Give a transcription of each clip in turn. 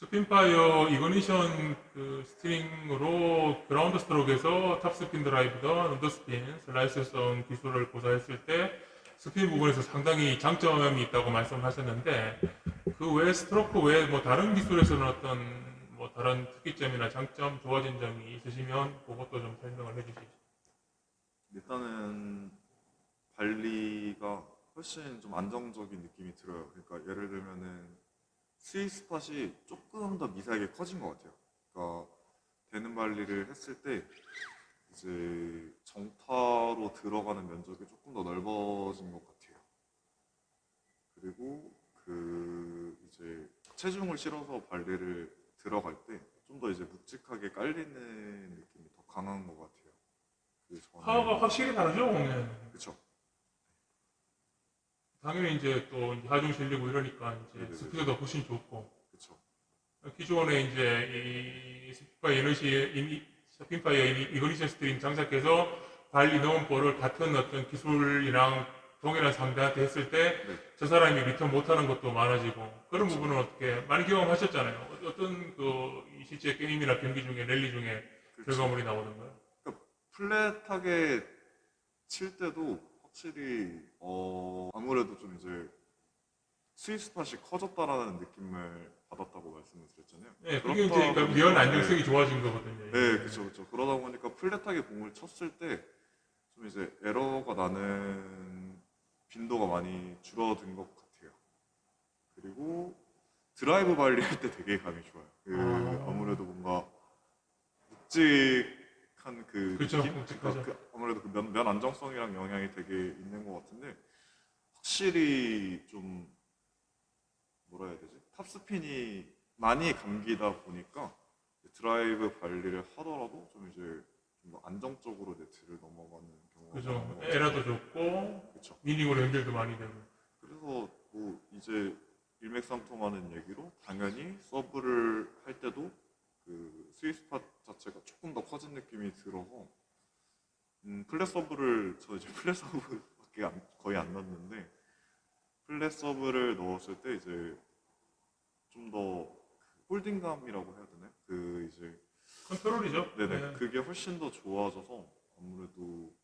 스핀파이어 이그니션 그 스트링으로 그라운드 스트로크에서 탑스핀 드라이브던 언더스핀 슬라이스성 기술을 고사했을 때 스핀 부분에서 상당히 장점이 있다고 말씀하셨는데 그 외 스트로크 외에 뭐 다른 기술에서는 어떤 뭐 다른 특이점이나 장점 좋아진 점이 있으시면 그것도 좀 설명을 해주시죠. 일단은 발리가 훨씬 좀 안정적인 느낌이 들어요. 그러니까 예를 들면은 스윗 스팟이 조금 더 미세하게 커진 것 같아요. 그러니까 되는 발리를 했을 때 이제 정타로 들어가는 면적이 조금 더 넓어진 것 같아요. 그리고 그 이제 체중을 실어서 발리를 들어갈 때 좀 더 이제 묵직하게 깔리는 느낌이 더 강한 것 같아요. 그 전에 파워가 확실히 다르죠, 공연. 그쵸. 당연히 이제 또 이제 하중 실리고 이러니까 이제 네네네. 스피드도 훨씬 좋고 그쵸. 기존에 이제 이 스피파 에너지 스피파이어 이그니션 스트림 장착해서 발리 넣은 볼을 같은 어떤 기술이랑 동일한 상대한테 했을 때저 네. 사람이 리턴 못하는 것도 많아지고 그런 그렇죠. 부분은 어떻게 많이 경험하셨잖아요. 어떤 그 실제 게임이나 경기 중에 랠리 중에 그쵸. 결과물이 나오던가요? 플랫하게 칠 때도 확실히 어 아무래도 좀 이제 스윗 스팟이 커졌다라는 느낌을 받았다고 말씀을 드렸잖아요. 네, 그게 이제 그러니까 보니까 면 안정성이 네. 좋아진 거거든요. 네, 그렇죠, 그렇죠. 그러다 보니까 플랫하게 공을 쳤을 때 좀 이제 에러가 나는 빈도가 많이 줄어든 것 같아요. 그리고 드라이브 발리 할 때 되게 감이 좋아요. 그 아. 아무래도 뭔가 묵직 한 그 그렇죠, 느낌? 묵직하죠. 그러니까 그 아무래도 그 면, 면 안정성이랑 영향이 되게 있는 것 같은데 확실히 좀 뭐라 해야 되지? 탑스핀이 많이 감기다 보니까 드라이브 발리를 하더라도 좀 이제 좀 더 안정적으로 네트를 넘어가는 경우가 그죠. 많은 것 같아요. 에라도 좋고 그렇죠. 미닝으로 연결도 많이 되고. 그래서 뭐 이제 일맥상통하는 얘기로 당연히 서브를 할 때도 그 스윗 스팟 자체가 조금 더 커진 느낌이 들어서 음, 플랫 서브를 저 이제 플랫 서브밖에 안- 거의 안 넣었는데 플랫 서브를 넣었을 때 이제 좀 더 홀딩감이라고 해야 되나요? 그 이제 컨트롤이죠. 네네 네. 그게 훨씬 더 좋아져서 아무래도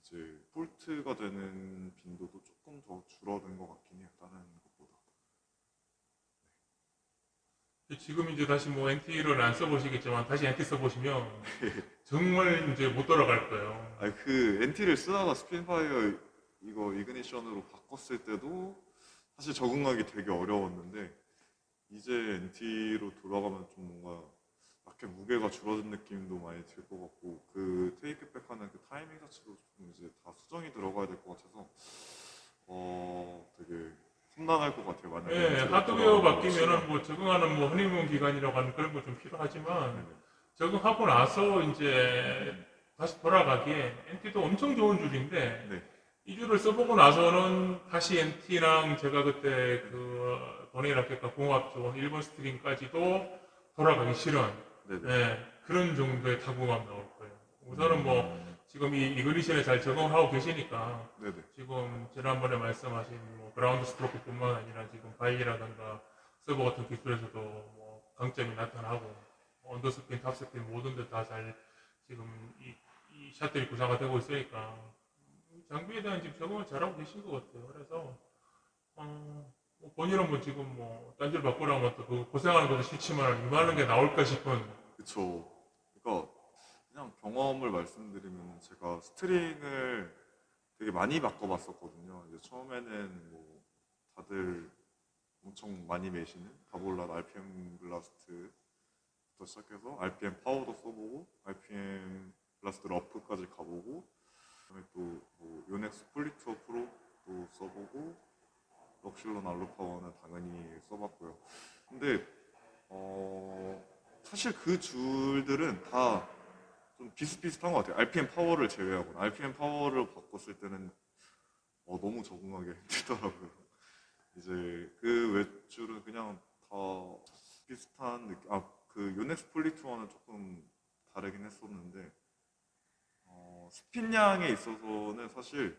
이제 폴트가 되는 빈도도 조금 더 줄어든 것 같긴 해요 다른 것보다 지금 이제 다시 뭐 NT를 안 써보시겠지만 다시 NT 써보시면 정말 이제 못 돌아갈 거예요. 아니 그 NT를 쓰다가 스핀파이어 이거 이그니션으로 바꿨을 때도 사실 적응하기 되게 어려웠는데 이제 NT로 돌아가면 좀 뭔가 약간 무게가 줄어든 느낌도 많이 들 것 같고 그 테이크백 하는 그 타이밍 자체도 좀 이제 다 수정이 들어가야 될 것 같아서 어 되게 험난할 것 같아요 만약에 예, 로 하드웨어 돌아가면 바뀌면은 뭐 적응하는 뭐 허니문 기간이라고 하는 그런 거 좀 필요하지만 네네. 적응하고 나서 이제 다시 돌아가기에 NT도 엄청 좋은 줄인데 네. 이 줄을 써보고 나서는 다시 NT랑 제가 그때 그 도네이 라켓과 공합 좋은 일본 스트링까지도 돌아가기 싫은 네네. 예, 그런 정도의 타구감 나올 거예요. 우선은 뭐 음, 지금 이 이그니션에 잘 적응하고 계시니까 네네. 지금 지난번에 말씀하신 뭐 그라운드 스트로크뿐만 아니라 지금 바이라든가 서버 같은 기술에서도 뭐 강점이 나타나고 언더스핀, 탑스핀 모든 데 다 잘 지금 이, 이 샷들이 구사가 되고 있으니까 장비에 대한 지금 적응을 잘하고 계신 것 같아요. 그래서 어, 뭐 본인은 뭐 지금 뭐 딴지를 바꾸라고 하면 또 그 고생하는 것도 싫지만 이만한 게 나올까 싶은 그쵸. 그냥 경험을 말씀드리면 제가 스트링을 되게 많이 바꿔봤었거든요. 이제 처음에는 뭐 다들 엄청 많이 매시는 바볼라 RPM 블라스트부터 시작해서 RPM 파워도 써보고 RPM 블라스트 러프까지 가보고 그다음에 또뭐 요넥스 폴리투어 프로도 써보고 럭실론 알로파워는 당연히 써봤고요. 근데 어 사실 그 줄들은 다 좀 비슷비슷한 것 같아요. RPM 파워를 제외하고 RPM 파워를 바꿨을 때는 어, 너무 적응하기 힘들더라고요. 이제 그 외줄은 그냥 다 비슷한 느낌. 아그 요넥스 폴리투어는 조금 다르긴 했었는데 어, 스핀량에 있어서는 사실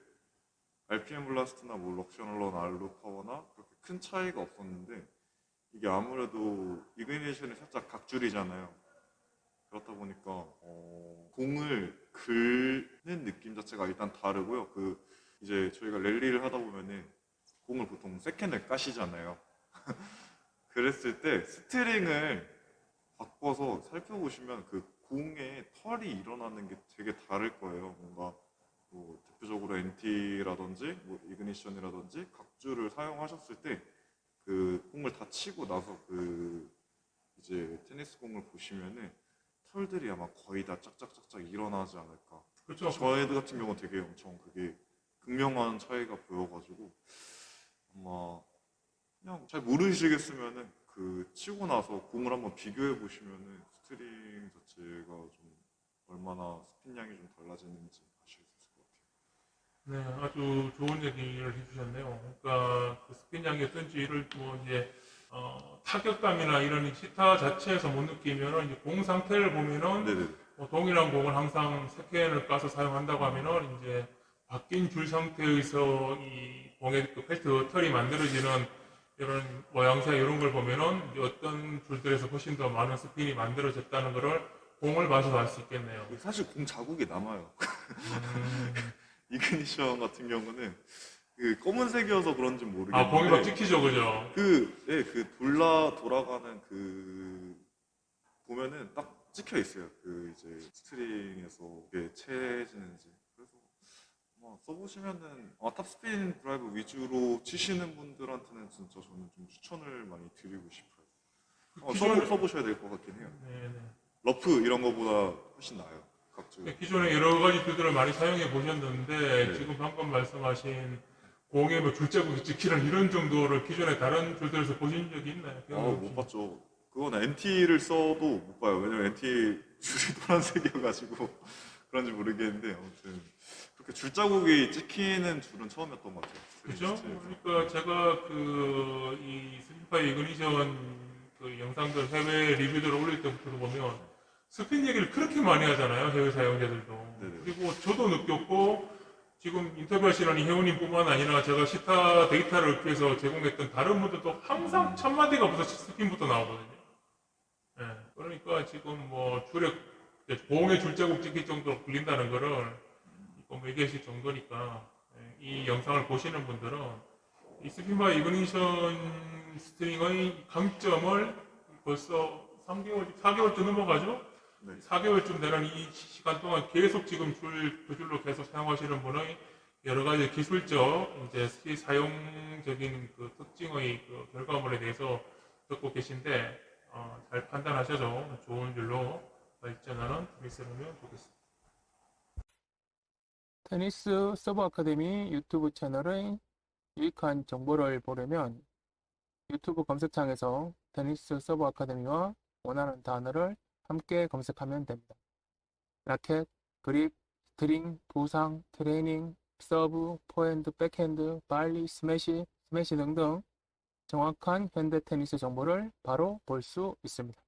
RPM 블라스트나 뭐 럭셔널런 알루 파워나 그렇게 큰 차이가 없었는데 이게 아무래도 이그니션이 살짝 각줄이잖아요. 그렇다 보니까 어, 공을 긁는 느낌 자체가 일단 다르고요. 그 이제 저희가 랠리를 하다 보면은 공을 보통 세컨을 까시잖아요. 그랬을 때 스트링을 바꿔서 살펴보시면 그 공의 털이 일어나는 게 되게 다를 거예요. 뭔가 뭐 대표적으로 NT라든지 뭐 이그니션이라든지 각주를 사용하셨을 때 그 공을 다 치고 나서 그 이제 테니스 공을 보시면은 털들이 아마 거의 다 짝짝짝짝 일어나지 않을까. 그렇죠. 저희들 같은 경우는 되게 엄청 그게 극명한 차이가 보여가지고 아마 그냥 잘 모르시겠으면은 그 치고 나서 공을 한번 비교해 보시면은 스트링 자체가 좀 얼마나 스핀량이 좀 달라지는지 아실 수 있을 것 같아요. 네, 아주 좋은 얘기를 해주셨네요. 그러니까 그 스핀량이 어떤지를 뭐 이제 어, 타격감이나 이런 시타 자체에서 못 느끼면은 이제 공 상태를 보면은 네네. 뭐 동일한 공을 항상 세컨을 까서 사용한다고 하면은 이제 바뀐 줄 상태에서 이 공의 그 펠트 털이 만들어지는 이런 모양새 이런 걸 보면은 어떤 줄들에서 훨씬 더 많은 스핀이 만들어졌다는 거를 공을 봐서 알 수 있겠네요. 사실 공 자국이 남아요. 음, 이그니션 같은 경우는 그 검은색이어서 그런지 모르겠는데 아막 찍히죠, 그죠? 그, 예, 그 돌라 돌아가는 그 보면은 딱 찍혀 있어요. 그 이제 스트링에서 이게 채지는지. 그래서 아마 써보시면은 아, 탑스핀 드라이브 위주로 치시는 분들한테는 진짜 저는 좀 추천을 많이 드리고 싶어요. 어, 써보, 기존에- 써보셔야 될 것 같긴 해요. 네, 네. 러프 이런 거보다 훨씬 나아요. 각주. 네, 기존에 여러 가지 툴들을 많이 사용해 보셨는데 네. 지금 방금 말씀하신 공에 뭐 줄자국이 찍히는 이런 정도를 기존에 다른 툴들에서 보신 적이 있나요? 아, 못 봤죠. 그건 NT를 써도 못 봐요. 왜냐면 NT 줄이 노란색이어가지고 그런지 모르겠는데 아무튼 그렇게 줄자국이 찍히는 줄은 처음이었던 것 같아요. 그죠? 스트링 그러니까 제가 그이 스피파이 이그니션 그 영상들 해외 리뷰들을 올릴 때부터 보면 스핀 얘기를 그렇게 많이 하잖아요 해외 사용자들도 네네. 그리고 저도 느꼈고 지금 인터뷰하시는 이 회원님뿐만 아니라 제가 시타 데이터를 위해서 제공했던 다른 분들도 항상 첫 마디가 부터 스핀부터 나오거든요. 예, 그러니까 지금 뭐 줄에 공의 줄자국 찍힐 정도로 굴린다는 거를 이거 뭐 얘기하실 정도니까 예, 이 영상을 보시는 분들은 이 스피마 이그니션 스트링의 강점을 벌써 3개월, 4개월쯤 넘어가죠? 네. 4개월쯤 되는 이 시간 동안 계속 지금 줄, 그 줄로 계속 사용하시는 분의 여러 가지 기술적, 이제 시- 사용적인 그 특징의 그 결과물에 대해서 듣고 계신데, 어, 잘 판단하셔서 좋은 줄로 발전하는 테니스라면 좋겠습니다. 테니스 서브 아카데미 유튜브 채널의 유익한 정보를 보려면 유튜브 검색창에서 테니스 서브 아카데미와 원하는 단어를 함께 검색하면 됩니다. 라켓, 그립, 스트링, 부상, 트레이닝, 서브, 포핸드, 백핸드, 발리, 스매시, 스매시 등등 정확한 현대 테니스 정보를 바로 볼 수 있습니다.